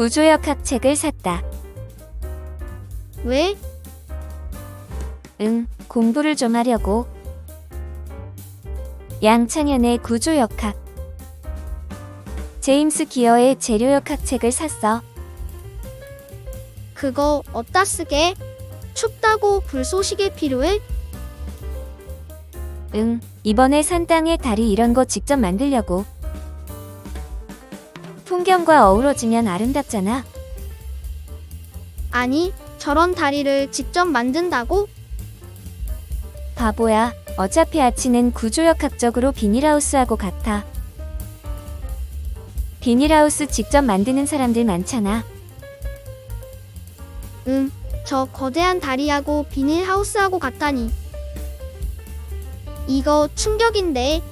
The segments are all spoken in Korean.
구조역학 책을 샀다. 왜? 응, 공부를 좀 하려고. 양창현의 구조역학. 제임스 기어의 재료역학 책을 샀어. 그거 어디다 쓰게? 춥다고 불쏘시개 필요해? 응, 이번에 산 땅에 다리 이런 거 직접 만들려고. 풍경과 어우러지면 아름답잖아. 아니, 저런 다리를 직접 만든다고? 바보야. 어차피 아치는 구조역학적으로 비닐하우스하고 같아. 비닐하우스 직접 만드는 사람들 많잖아. 응, 저 거대한 다리하고 비닐하우스하고 같다니. 이거 충격인데.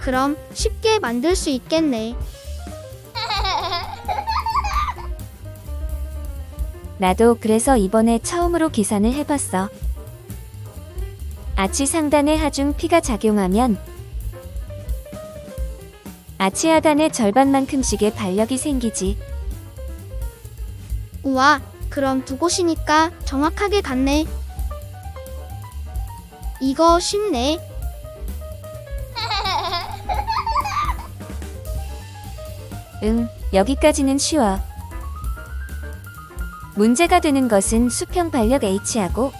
그럼 쉽게 만들 수 있겠네. 나도 그래서 이번에 처음으로 계산을 해봤어. 아치 상단의 하중 피가 작용하면 아치 하단의 절반만큼씩의 반력이 생기지. 우와, 그럼 두 곳이니까 정확하게 같네. 이거 쉽네. 응, 여기까지는 쉬워. 문제가 되는 것은 수평 반력 H하고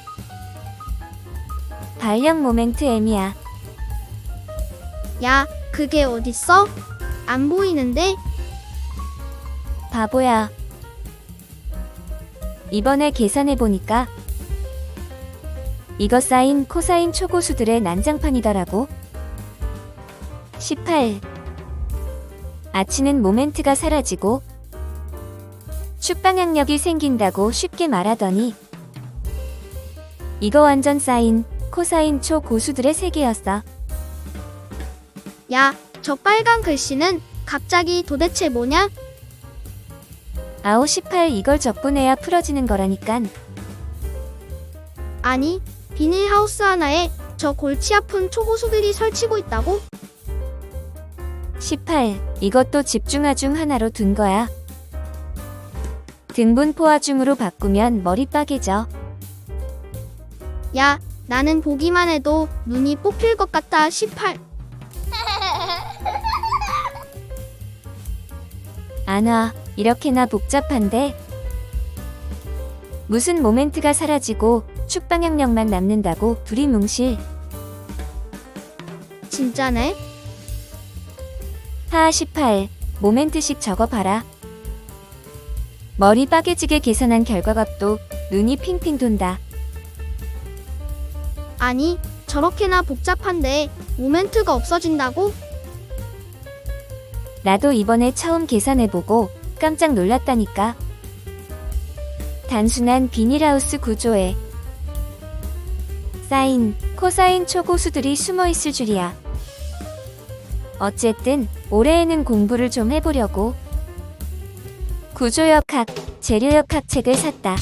반력 모멘트 M이야. 야, 그게 어딨어? 안 보이는데? 바보야. 이번에 계산해 보니까 이거 사인 코사인 초고수들의 난장판이더라고. 18. 아치는 모멘트가 사라지고 축방향력이 생긴다고 쉽게 말하더니 이거 완전 사인 코사인 초 고수들의 세계였어. 야, 저 빨간 글씨는 갑자기 도대체 뭐냐? 아오 18 이걸 접근해야 풀어지는 거라니깐. 아니, 비닐하우스 하나에 저 골치 아픈 초고수들이 설치고 있다고? 18. 이것도 집중화 중 하나로 둔 거야. 등분 포화 중으로 바꾸면 머리 빠개져. 야, 나는 보기만 해도 눈이 뽑힐 것 같아, 18. 안 와. 이렇게나 복잡한데. 무슨 모멘트가 사라지고 축방향력만 남는다고 두리뭉실. 진짜네? 하하 18. 모멘트씩 적어봐라. 머리 빠개지게 계산한 결과값도 눈이 핑핑 돈다. 아니, 저렇게나 복잡한데 모멘트가 없어진다고? 나도 이번에 처음 계산해보고 깜짝 놀랐다니까. 단순한 비닐하우스 구조에 사인, 코사인 초고수들이 숨어 있을 줄이야. 어쨌든 올해에는 공부를 좀 해보려고 구조역학, 재료역학 책을 샀다.